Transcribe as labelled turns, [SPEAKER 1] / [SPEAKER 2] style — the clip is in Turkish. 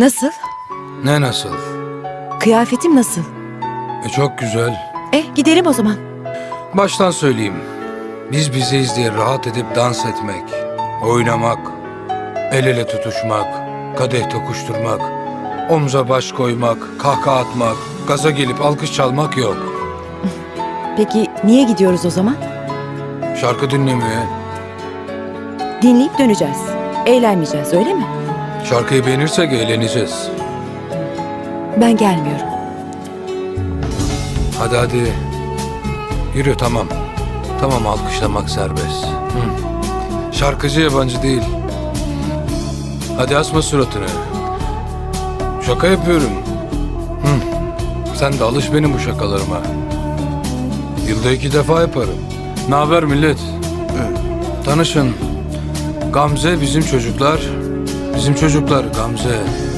[SPEAKER 1] Nasıl?
[SPEAKER 2] Ne nasıl?
[SPEAKER 1] Kıyafetim nasıl?
[SPEAKER 2] E çok güzel.
[SPEAKER 1] Eh gidelim o zaman.
[SPEAKER 2] Baştan söyleyeyim. Biz bizeyiz diye rahat edip dans etmek, oynamak, el ele tutuşmak, kadeh tokuşturmak, omza baş koymak, kahkaha atmak, gaza gelip alkış çalmak yok.
[SPEAKER 1] Peki niye gidiyoruz o zaman?
[SPEAKER 2] Şarkı dinlemeye,
[SPEAKER 1] Dinleyip döneceğiz. Eğlenmeyeceğiz öyle mi?
[SPEAKER 2] Şarkıyı beğenirsek eğleneceğiz.
[SPEAKER 1] Ben gelmiyorum.
[SPEAKER 2] Hadi hadi. Yürü tamam. Tamam alkışlamak serbest. Hı. Şarkıcı yabancı değil. Hadi asma suratını. Şaka yapıyorum. Hı. Sen de alış benim bu şakalarıma. Yılda iki defa yaparım. Ne haber millet? Tanışın. Gamze bizim çocuklar. Bizim çocuklar Gamze.